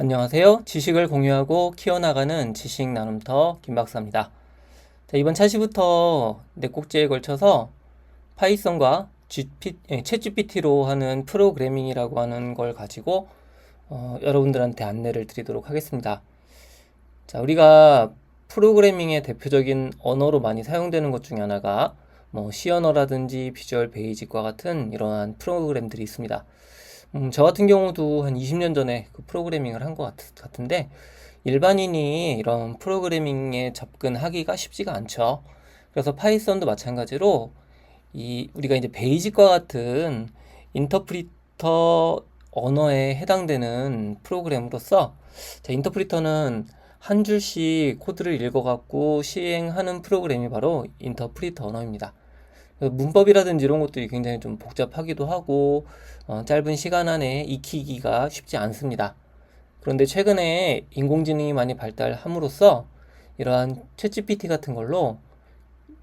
안녕하세요. 지식을 공유하고 키워나가는 지식 나눔터 김박사입니다. 자, 이번 차시부터 네 꼭지에 걸쳐서 파이썬과 예, 챗GPT로 하는 프로그래밍이라고 하는 걸 가지고 어, 여러분들한테 안내를 드리도록 하겠습니다. 자, 우리가 프로그래밍의 대표적인 언어로 많이 사용되는 것 중에 하나가 뭐 C 언어라든지 비주얼 베이직과 같은 이러한 프로그램들이 있습니다. 음, 저 같은 경우도 한 20년 전에 그 프로그래밍을 한 것 같은데 일반인이 이런 프로그래밍에 접근하기가 쉽지가 않죠. 그래서 파이썬도 마찬가지로 이 우리가 이제 베이직과 같은 인터프리터 언어에 해당되는 프로그램으로서 자, 인터프리터는 한 줄씩 코드를 읽어갖고 시행하는 프로그램이 바로 인터프리터 언어입니다. 문법이라든지 이런 것들이 굉장히 좀 복잡하기도 하고 어, 짧은 시간 안에 익히기가 쉽지 않습니다. 그런데 최근에 인공지능이 많이 발달함으로써 이러한 챗GPT 같은 걸로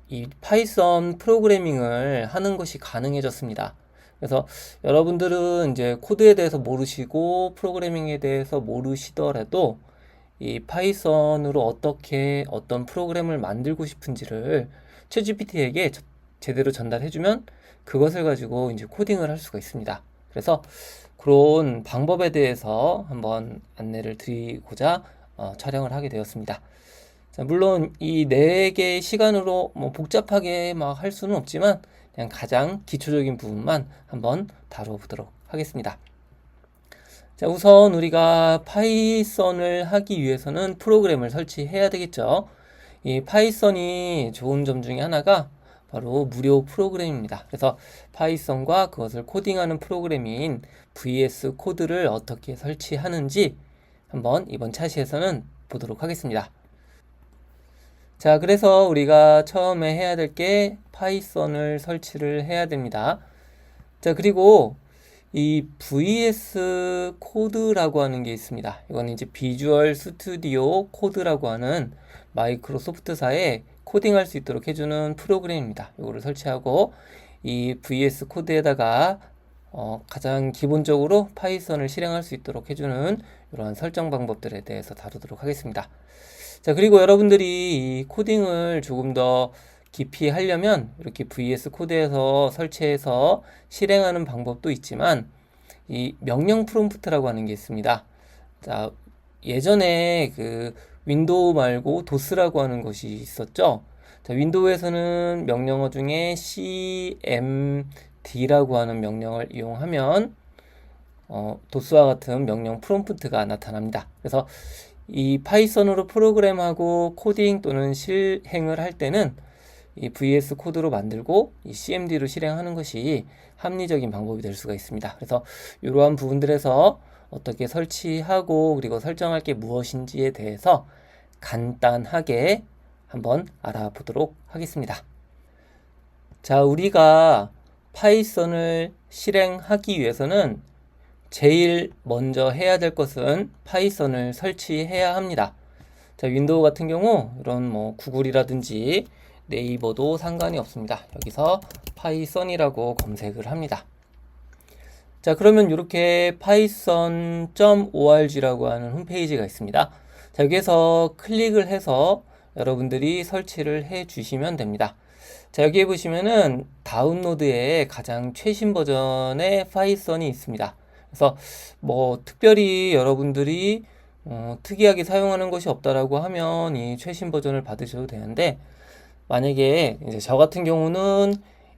이 파이썬 프로그래밍을 하는 것이 가능해졌습니다. 그래서 여러분들은 이제 코드에 대해서 모르시고 프로그래밍에 대해서 모르시더라도 이 파이썬으로 어떻게 어떤 프로그램을 만들고 싶은지를 챗GPT에게 제대로 전달해주면 그것을 가지고 이제 코딩을 할 수가 있습니다. 그래서 그런 방법에 대해서 한번 안내를 드리고자 어, 촬영을 하게 되었습니다. 자, 물론 이 네 개의 시간으로 뭐 복잡하게 막 할 수는 없지만 그냥 가장 기초적인 부분만 한번 다뤄보도록 하겠습니다. 자, 우선 우리가 파이썬을 하기 위해서는 프로그램을 설치해야 되겠죠. 이 파이썬이 좋은 점 중에 하나가 바로 무료 프로그램입니다. 그래서 파이썬과 그것을 코딩하는 프로그램인 VS 코드를 어떻게 설치하는지 한번 이번 차시에서는 보도록 하겠습니다. 자, 그래서 우리가 처음에 해야 될 게 파이썬을 설치를 해야 됩니다. 자, 그리고 이 VS 코드라고 하는 게 있습니다. 이건 이제 비주얼 스튜디오 코드라고 하는 마이크로소프트사의 코딩할 수 있도록 해주는 프로그램입니다. 이거를 설치하고 이 VS 코드에다가 어, 가장 기본적으로 파이썬을 실행할 수 있도록 해주는 이러한 설정 방법들에 대해서 다루도록 하겠습니다. 자, 그리고 여러분들이 이 코딩을 조금 더 깊이 하려면 이렇게 VS 코드에서 설치해서 실행하는 방법도 있지만 이 명령 프롬프트라고 하는 게 있습니다. 자, 예전에 그 윈도우 말고 도스라고 하는 것이 있었죠. 자, 윈도우에서는 명령어 중에 cmd라고 하는 명령을 이용하면 어, 도스와 같은 명령 프롬프트가 나타납니다. 그래서 이 파이썬으로 프로그램하고 코딩 또는 실행을 할 때는 이 VS 코드로 만들고 이 CMD로 실행하는 것이 합리적인 방법이 될 수가 있습니다. 그래서 이러한 부분들에서 어떻게 설치하고 그리고 설정할 게 무엇인지에 대해서 간단하게 한번 알아보도록 하겠습니다. 자, 우리가 파이썬을 실행하기 위해서는 제일 먼저 해야 될 것은 파이썬을 설치해야 합니다. 자, 윈도우 같은 경우 이런 뭐 구글이라든지 네이버도 상관이 없습니다. 여기서 파이썬이라고 검색을 합니다. 자, 그러면 이렇게 python.org라고 하는 홈페이지가 있습니다. 자, 여기에서 클릭을 해서 여러분들이 설치를 해 주시면 됩니다. 자, 여기에 보시면은 다운로드에 가장 최신 버전의 파이썬이 있습니다. 그래서 뭐 특별히 여러분들이 어, 특이하게 사용하는 것이 없다라고 하면 이 최신 버전을 받으셔도 되는데 만약에 이제 저 같은 경우는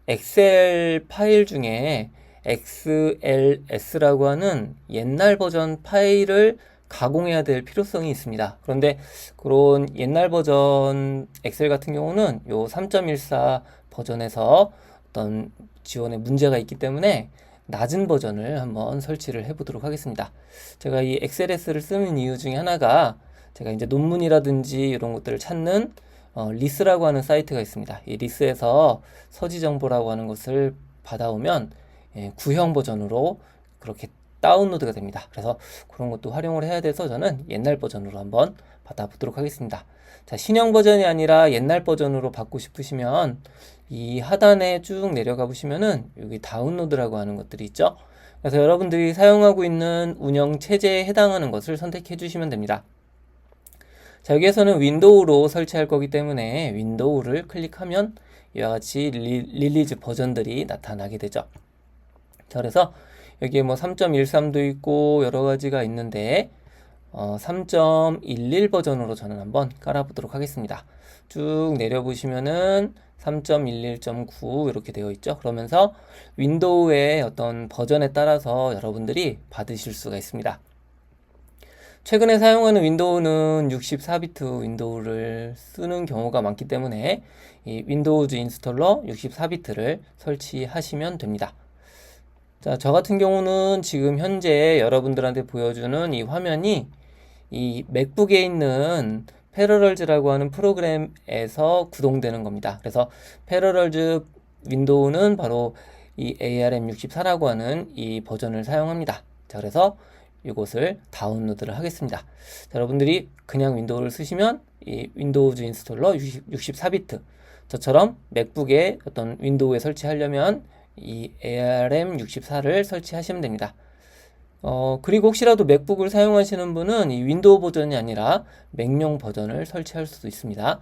엑셀 파일 중에 XLS라고 하는 옛날 버전 파일을 가공해야 될 필요성이 있습니다. 그런데 그런 옛날 버전 엑셀 같은 경우는 요 3.14 버전에서 어떤 지원에 문제가 있기 때문에 낮은 버전을 한번 설치를 해 보도록 하겠습니다. 제가 이 XLS를 쓰는 이유 중에 하나가 제가 이제 논문이라든지 이런 것들을 찾는 어, 리스라고 하는 사이트가 있습니다. 이 리스에서 서지 정보라고 하는 것을 받아오면 예, 구형 버전으로 그렇게 다운로드가 됩니다. 그래서 그런 것도 활용을 해야 돼서 저는 옛날 버전으로 한번 받아보도록 하겠습니다. 자, 신형 버전이 아니라 옛날 버전으로 받고 싶으시면 이 하단에 쭉 내려가 보시면은 여기 다운로드라고 하는 것들이 있죠. 그래서 여러분들이 사용하고 있는 운영 체제에 해당하는 것을 선택해 주시면 됩니다. 자, 여기에서는 윈도우로 설치할 거기 때문에 윈도우를 클릭하면 이와 같이 리, 릴리즈 버전들이 나타나게 되죠. 자, 그래서 여기에 뭐 3.13도 있고 여러 가지가 있는데 어, 3.11 버전으로 저는 한번 깔아보도록 하겠습니다. 쭉 내려보시면은 3.11.9 이렇게 되어 있죠. 그러면서 윈도우의 어떤 버전에 따라서 여러분들이 받으실 수가 있습니다. 최근에 사용하는 윈도우는 64비트 윈도우를 쓰는 경우가 많기 때문에 이 윈도우즈 인스톨러 64비트를 설치하시면 됩니다. 자, 저 같은 경우는 지금 현재 여러분들한테 보여주는 이 화면이 이 맥북에 있는 패러럴즈라고 하는 프로그램에서 구동되는 겁니다. 그래서 패러럴즈 윈도우는 바로 이 ARM64라고 하는 이 버전을 사용합니다. 자, 그래서 이것을 다운로드를 하겠습니다. 자, 여러분들이 그냥 윈도우를 쓰시면 이 윈도우즈 인스톨러 64비트 저처럼 맥북에 어떤 윈도우에 설치하려면 이 ARM64를 설치하시면 됩니다. 어, 그리고 혹시라도 맥북을 사용하시는 분은 이 윈도우 버전이 아니라 맥용 버전을 설치할 수도 있습니다.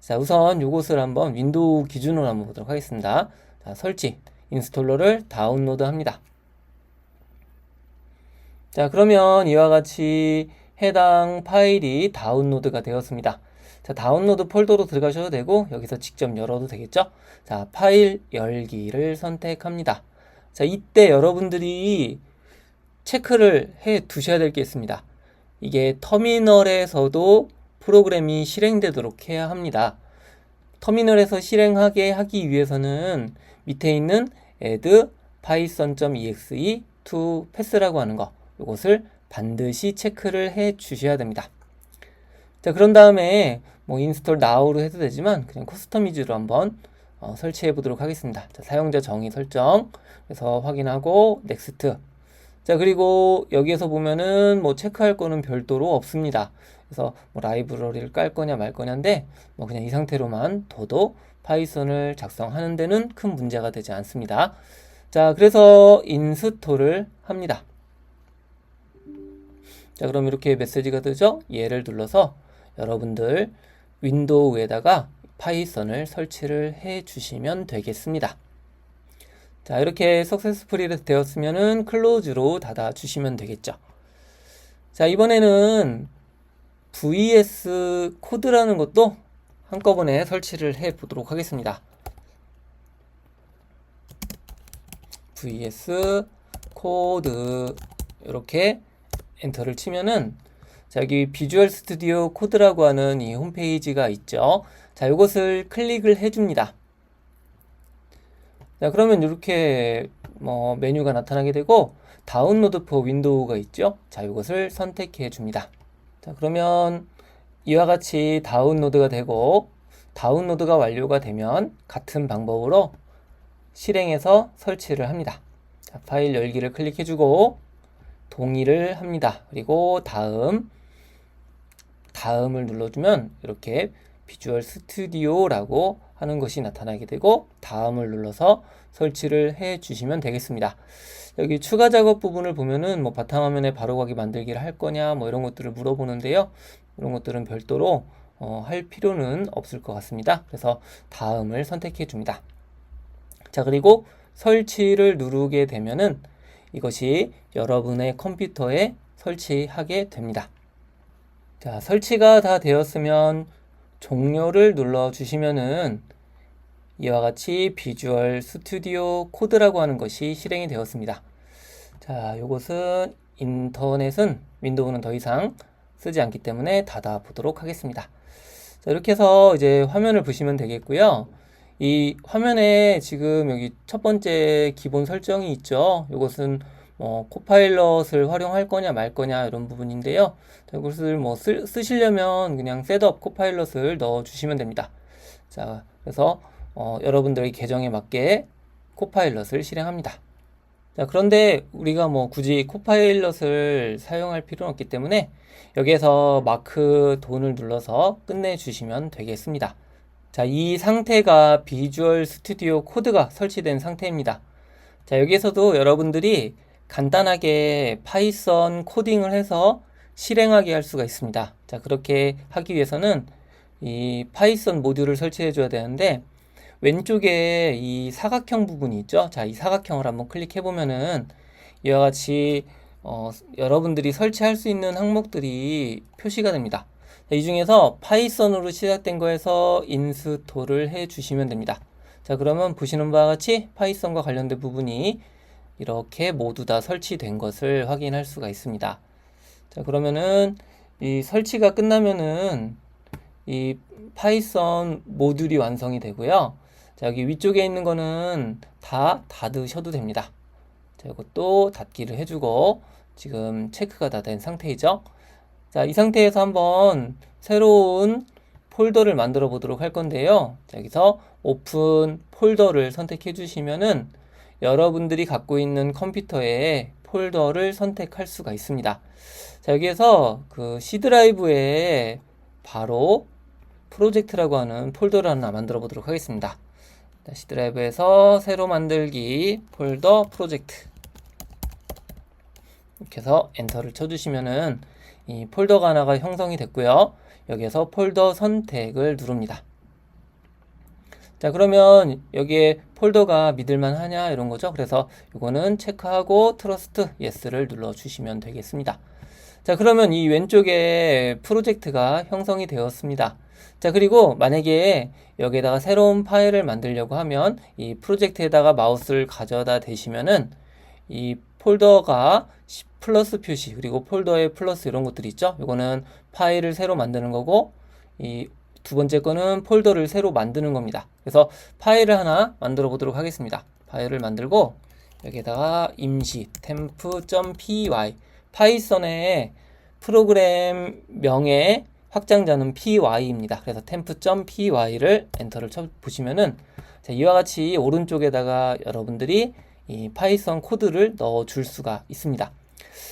자, 우선 이것을 한번 윈도우 기준으로 한번 보도록 하겠습니다. 자, 설치, 인스톨러를 다운로드 합니다. 자, 그러면 이와 같이 해당 파일이 다운로드가 되었습니다. 자, 다운로드 폴더로 들어가셔도 되고, 여기서 직접 열어도 되겠죠? 자, 파일 열기를 선택합니다. 자, 이때 여러분들이 체크를 해 두셔야 될 게 있습니다. 이게 터미널에서도 프로그램이 실행되도록 해야 합니다. 터미널에서 실행하게 하기 위해서는 밑에 있는 add python.exe to pass라고 하는 거 이것을 반드시 체크를 해 주셔야 됩니다. 자, 그런 다음에 뭐 인스톨 now로 해도 되지만 그냥 커스터미즈로 한번 어, 설치해 보도록 하겠습니다. 자, 사용자 정의 설정 그래서 확인하고 넥스트 자, 그리고 여기에서 보면은 뭐 체크할 거는 별도로 없습니다. 그래서 뭐 라이브러리를 깔 거냐 말 거냐인데 뭐 그냥 이 상태로만 둬도 파이썬을 작성하는 데는 큰 문제가 되지 않습니다. 자, 그래서 인스톨을 합니다. 자, 그럼 이렇게 메시지가 뜨죠? 얘를 눌러서 여러분들 윈도우에다가 파이썬을 설치를 해 주시면 되겠습니다. 자, 이렇게 석세스풀이 되었으면은 클로즈로 닫아 주시면 되겠죠. 자, 이번에는 VS 코드라는 것도 한꺼번에 설치를 해 보도록 하겠습니다. VS 코드 이렇게 엔터를 치면은 자, 여기 비주얼 스튜디오 코드라고 하는 이 홈페이지가 있죠. 자, 이것을 클릭을 해 줍니다. 자, 그러면 이렇게 뭐 메뉴가 나타나게 되고 다운로드 포 윈도우가 있죠. 자, 이것을 선택해 줍니다. 자, 그러면 이와 같이 다운로드가 되고 다운로드가 완료가 되면 같은 방법으로 실행해서 설치를 합니다. 자, 파일 열기를 클릭해 주고 동의를 합니다. 그리고 다음 다음을 눌러주면 이렇게 비주얼 스튜디오라고 하는 것이 나타나게 되고 다음을 눌러서 설치를 해 주시면 되겠습니다. 여기 추가 작업 부분을 보면은 뭐 바탕화면에 바로가기 만들기를 할 거냐 뭐 이런 것들을 물어보는데요. 이런 것들은 별도로 어, 할 필요는 없을 것 같습니다. 그래서 다음을 선택해 줍니다. 자 그리고 설치를 누르게 되면은 이것이 여러분의 컴퓨터에 설치하게 됩니다. 자 설치가 다 되었으면 종료를 눌러 주시면은 이와 같이 비주얼 스튜디오 코드라고 하는 것이 실행이 되었습니다. 자, 이것은 인터넷은 윈도우는 더 이상 쓰지 않기 때문에 닫아 보도록 하겠습니다. 자, 이렇게 해서 이제 화면을 보시면 되겠고요. 이 화면에 지금 여기 첫 번째 기본 설정이 있죠. 이것은 뭐 코파일럿을 활용할 거냐 말 거냐 이런 부분인데요. 자, 이것을 뭐 쓰, 쓰시려면 그냥 셋업 코파일럿을 넣어 주시면 됩니다. 자, 그래서 어, 여러분들의 계정에 맞게 코파일럿을 실행합니다. 자, 그런데 우리가 뭐 굳이 코파일럿을 사용할 필요는 없기 때문에 여기에서 마크 돈을 눌러서 끝내 주시면 되겠습니다. 자, 이 상태가 비주얼 스튜디오 코드가 설치된 상태입니다. 자, 여기에서도 여러분들이 간단하게 파이썬 코딩을 해서 실행하게 할 수가 있습니다. 자, 그렇게 하기 위해서는 이 파이썬 모듈을 설치해 줘야 되는데 왼쪽에 이 사각형 부분이 있죠. 자, 이 사각형을 한번 클릭해 보면은 이와 같이 어, 여러분들이 설치할 수 있는 항목들이 표시가 됩니다. 자, 이 중에서 파이썬으로 시작된 거에서 인스톨을 해 주시면 됩니다. 자, 그러면 보시는 바와 같이 파이썬과 관련된 부분이 이렇게 모두 다 설치된 것을 확인할 수가 있습니다. 자, 그러면은 이 설치가 끝나면은 이 파이썬 모듈이 완성이 되고요. 자, 여기 위쪽에 있는 거는 다 닫으셔도 됩니다. 자, 이것도 닫기를 해주고 지금 체크가 다 된 상태이죠. 자, 이 상태에서 한번 새로운 폴더를 만들어 보도록 할 건데요. 자, 여기서 오픈 폴더를 선택해 주시면은 여러분들이 갖고 있는 컴퓨터에 폴더를 선택할 수가 있습니다. 자, 여기에서 그 C 드라이브에 바로 프로젝트라고 하는 폴더를 하나 만들어 보도록 하겠습니다. 자, C 드라이브에서 새로 만들기 폴더 프로젝트 이렇게 해서 엔터를 쳐주시면은 이 폴더가 하나가 형성이 됐고요. 여기에서 폴더 선택을 누릅니다. 자, 그러면 여기에 폴더가 믿을만 하냐 이런 거죠. 그래서 이거는 체크하고 트러스트 예스를 눌러 주시면 되겠습니다. 자, 그러면 이 왼쪽에 프로젝트가 형성이 되었습니다. 자, 그리고 만약에 여기에다가 새로운 파일을 만들려고 하면 이 프로젝트에다가 마우스를 가져다 대시면은 이 폴더가 플러스 표시 그리고 폴더에 플러스 이런 것들이 있죠. 이거는 파일을 새로 만드는 거고 이 두 번째 거는 폴더를 새로 만드는 겁니다. 그래서 파일을 하나 만들어 보도록 하겠습니다. 파일을 만들고 여기에다가 임시 temp.py 파이썬의 프로그램 명의 확장자는 py입니다. 그래서 temp.py를 엔터를 쳐 보시면은 자, 이와 같이 오른쪽에다가 여러분들이 이 파이썬 코드를 넣어 줄 수가 있습니다.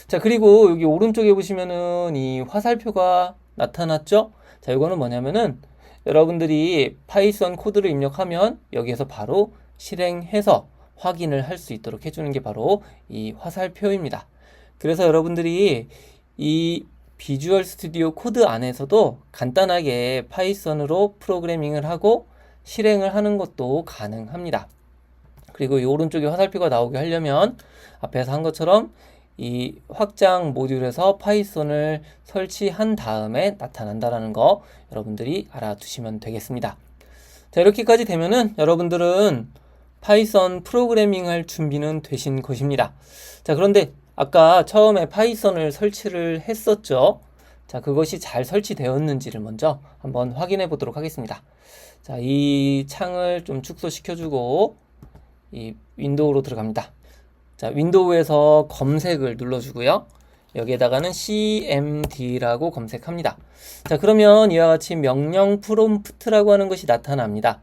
자, 그리고 여기 오른쪽에 보시면은 이 화살표가 나타났죠? 자, 이거는 뭐냐면은 여러분들이 파이썬 코드를 입력하면 여기에서 바로 실행해서 확인을 할 수 있도록 해주는 게 바로 이 화살표입니다. 그래서 여러분들이 이 비주얼 스튜디오 코드 안에서도 간단하게 파이썬으로 프로그래밍을 하고 실행을 하는 것도 가능합니다. 그리고 이 오른쪽에 화살표가 나오게 하려면 앞에서 한 것처럼 이 확장 모듈에서 파이썬을 설치한 다음에 나타난다라는 거 여러분들이 알아두시면 되겠습니다. 자, 이렇게까지 되면은 여러분들은 파이썬 프로그래밍 할 준비는 되신 것입니다. 자, 그런데 아까 처음에 파이썬을 설치를 했었죠. 자, 그것이 잘 설치되었는지를 먼저 한번 확인해 보도록 하겠습니다. 자, 이 창을 좀 축소시켜주고 이 윈도우로 들어갑니다. 자, 윈도우에서 검색을 눌러주고요. 여기에다가는 cmd라고 검색합니다. 자, 그러면 이와 같이 명령 프롬프트라고 하는 것이 나타납니다.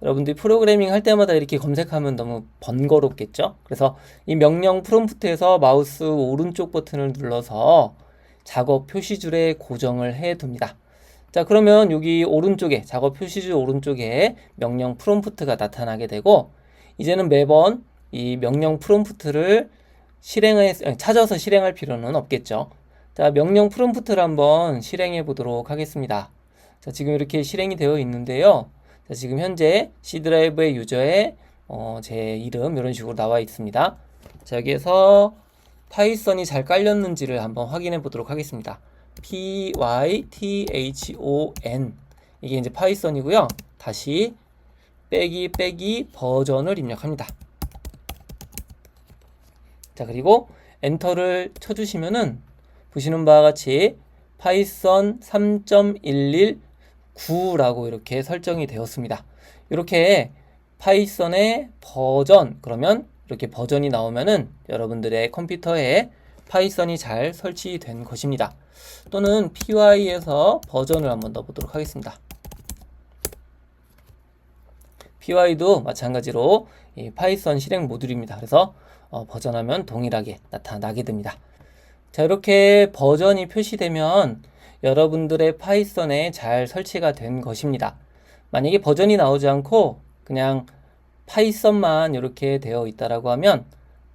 여러분들이 프로그래밍 할 때마다 이렇게 검색하면 너무 번거롭겠죠? 그래서 이 명령 프롬프트에서 마우스 오른쪽 버튼을 눌러서 작업 표시줄에 고정을 해 둡니다. 자, 그러면 여기 오른쪽에, 작업 표시줄 오른쪽에 명령 프롬프트가 나타나게 되고, 이제는 매번 이 명령 프롬프트를 실행해 찾아서 실행할 필요는 없겠죠. 자, 명령 프롬프트를 한번 실행해 보도록 하겠습니다. 자, 지금 이렇게 실행이 되어 있는데요. 자, 지금 현재 C 드라이브의 유저의 어, 제 이름 이런 식으로 나와 있습니다. 자, 여기에서 파이썬이 잘 깔렸는지를 한번 확인해 보도록 하겠습니다. P Y T H O N 이게 이제 파이썬이고요. 다시 빼기 빼기 버전을 입력합니다. 자, 그리고 엔터를 쳐주시면은 보시는 바와 같이 파이썬 3.119라고 이렇게 설정이 되었습니다. 이렇게 파이썬의 버전, 그러면 이렇게 버전이 나오면은 여러분들의 컴퓨터에 파이썬이 잘 설치된 것입니다. 또는 py에서 버전을 한번 넣어보도록 하겠습니다. py도 마찬가지로 파이썬 실행 모듈입니다. 그래서 어, 버전하면 동일하게 나타나게 됩니다. 자, 이렇게 버전이 표시되면 여러분들의 파이썬에 잘 설치가 된 것입니다. 만약에 버전이 나오지 않고 그냥 파이썬만 이렇게 되어 있다라고 하면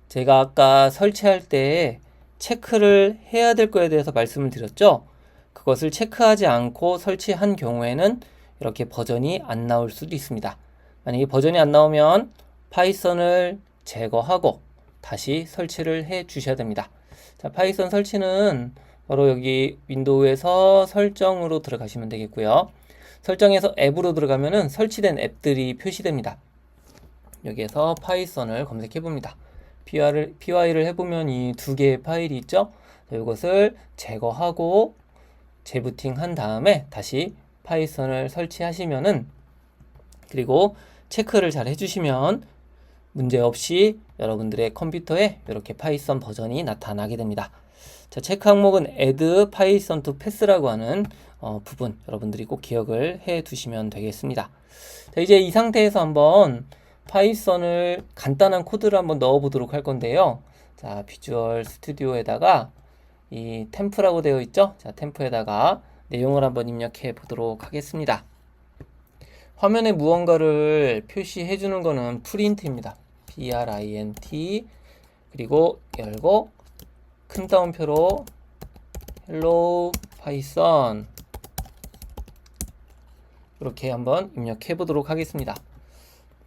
제가 아까 설치할 때 체크를 해야 될 거에 대해서 말씀을 드렸죠. 그것을 체크하지 않고 설치한 경우에는 이렇게 버전이 안 나올 수도 있습니다. 만약에 버전이 안 나오면 파이썬을 제거하고 다시 설치를 해 주셔야 됩니다. 자, 파이썬 설치는 바로 여기 윈도우에서 설정으로 들어가시면 되겠고요. 설정에서 앱으로 들어가면은 설치된 앱들이 표시됩니다. 여기에서 파이썬을 검색해 봅니다. PY를, PY를 해보면 이 두 개의 파일이 있죠? 이것을 제거하고 재부팅 한 다음에 다시 파이썬을 설치하시면은 그리고 체크를 잘 해주시면 문제없이 여러분들의 컴퓨터에 이렇게 파이썬 버전이 나타나게 됩니다. 자, 체크 항목은 add python to pass라고 하는 어, 부분 여러분들이 꼭 기억을 해 두시면 되겠습니다. 자, 이제 이 상태에서 한번 파이썬을 간단한 코드를 한번 넣어 보도록 할 건데요. 자, 비주얼 스튜디오에다가 이 템프라고 되어 있죠? 자, 템프에다가 내용을 한번 입력해 보도록 하겠습니다. 화면에 무언가를 표시해 주는 거는 프린트입니다. Print 그리고 열고 큰 따옴표로 hello python 이렇게 한번 입력해 보도록 하겠습니다.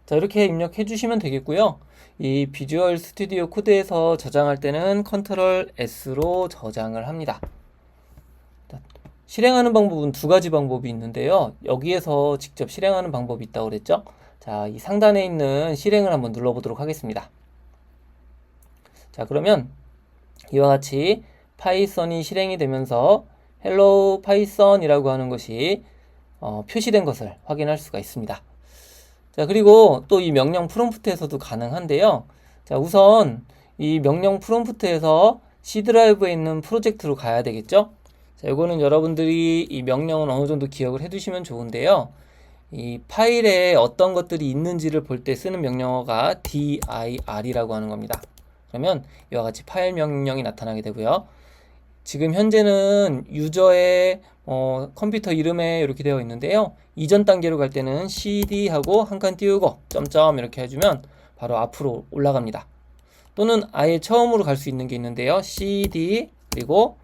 자, 이렇게 입력해 주시면 되겠고요. 이 비주얼 스튜디오 코드에서 저장할 때는 컨트롤 S로 저장을 합니다. 실행하는 방법은 두 가지 방법이 있는데요. 여기에서 직접 실행하는 방법이 있다고 그랬죠? 자, 이 상단에 있는 실행을 한번 눌러보도록 하겠습니다. 자, 그러면 이와 같이 파이썬이 실행이 되면서 hello python이라고 하는 것이 어, 표시된 것을 확인할 수가 있습니다. 자, 그리고 또 이 명령 프롬프트에서도 가능한데요. 자, 우선 이 명령 프롬프트에서 C 드라이브에 있는 프로젝트로 가야 되겠죠? 자, 이거는 여러분들이 이 명령은 어느 정도 기억을 해 두시면 좋은데요. 이 파일에 어떤 것들이 있는지를 볼 때 쓰는 명령어가 dir이라고 하는 겁니다. 그러면 이와 같이 파일 명령이 나타나게 되고요. 지금 현재는 유저의 어, 컴퓨터 이름에 이렇게 되어 있는데요. 이전 단계로 갈 때는 cd하고 한 칸 띄우고 점점 이렇게 해주면 바로 앞으로 올라갑니다. 또는 아예 처음으로 갈 수 있는 게 있는데요. cd 그리고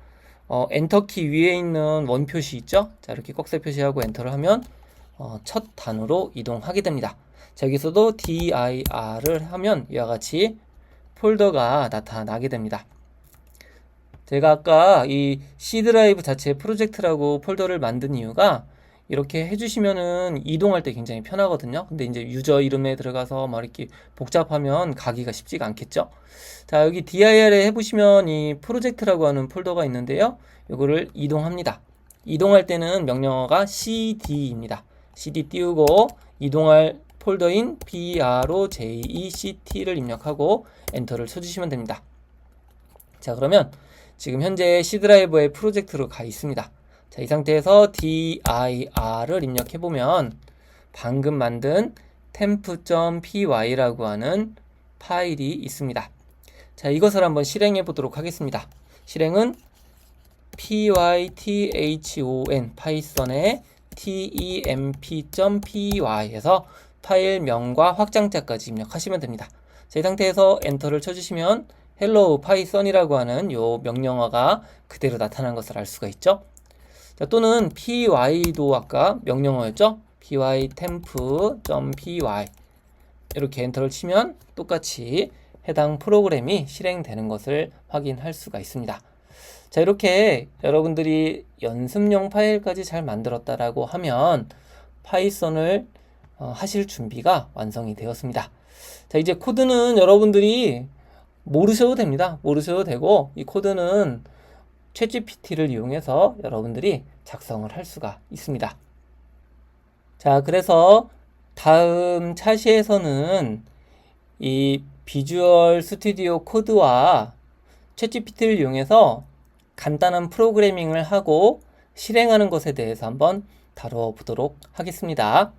어, 엔터키 위에 있는 원 표시 있죠? 자 이렇게 꺽쇠 표시하고 엔터를 하면 어, 첫 단으로 이동하게 됩니다. 자 여기서도 dir을 하면 이와 같이 폴더가 나타나게 됩니다. 제가 아까 이 C 드라이브 자체 프로젝트라고 폴더를 만든 이유가 이렇게 해주시면은 이동할 때 굉장히 편하거든요. 근데 이제 유저 이름에 들어가서 막 이렇게 복잡하면 가기가 쉽지가 않겠죠. 자, 여기 dir에 해보시면 이 프로젝트라고 하는 폴더가 있는데요. 이거를 이동합니다. 이동할 때는 명령어가 cd입니다. Cd 띄우고 이동할 폴더인 broct를 입력하고 엔터를 쳐주시면 됩니다. 자, 그러면 지금 현재 C 드라이버의 프로젝트로 가 있습니다. 자, 이 상태에서 dir을 입력해 보면 방금 만든 temp.py라고 하는 파일이 있습니다. 자, 이것을 한번 실행해 보도록 하겠습니다. 실행은 python 파이썬의 temp.py에서 파일명과 확장자까지 입력하시면 됩니다. 자, 이 상태에서 엔터를 쳐주시면 hello python이라고 하는 요 명령어가 그대로 나타난 것을 알 수가 있죠. 자, 또는 py도 아까 명령어였죠. py temp.py 이렇게 엔터를 치면 똑같이 해당 프로그램이 실행되는 것을 확인할 수가 있습니다. 자, 이렇게 여러분들이 연습용 파일까지 잘 만들었다라고 하면 파이썬을 어, 하실 준비가 완성이 되었습니다. 자, 이제 코드는 여러분들이 모르셔도 됩니다. 모르셔도 되고, 이 코드는 챗GPT를 이용해서 여러분들이 작성을 할 수가 있습니다. 자, 그래서 다음 차시에서는 이 비주얼 스튜디오 코드와 챗GPT를 이용해서 간단한 프로그래밍을 하고 실행하는 것에 대해서 한번 다뤄보도록 하겠습니다.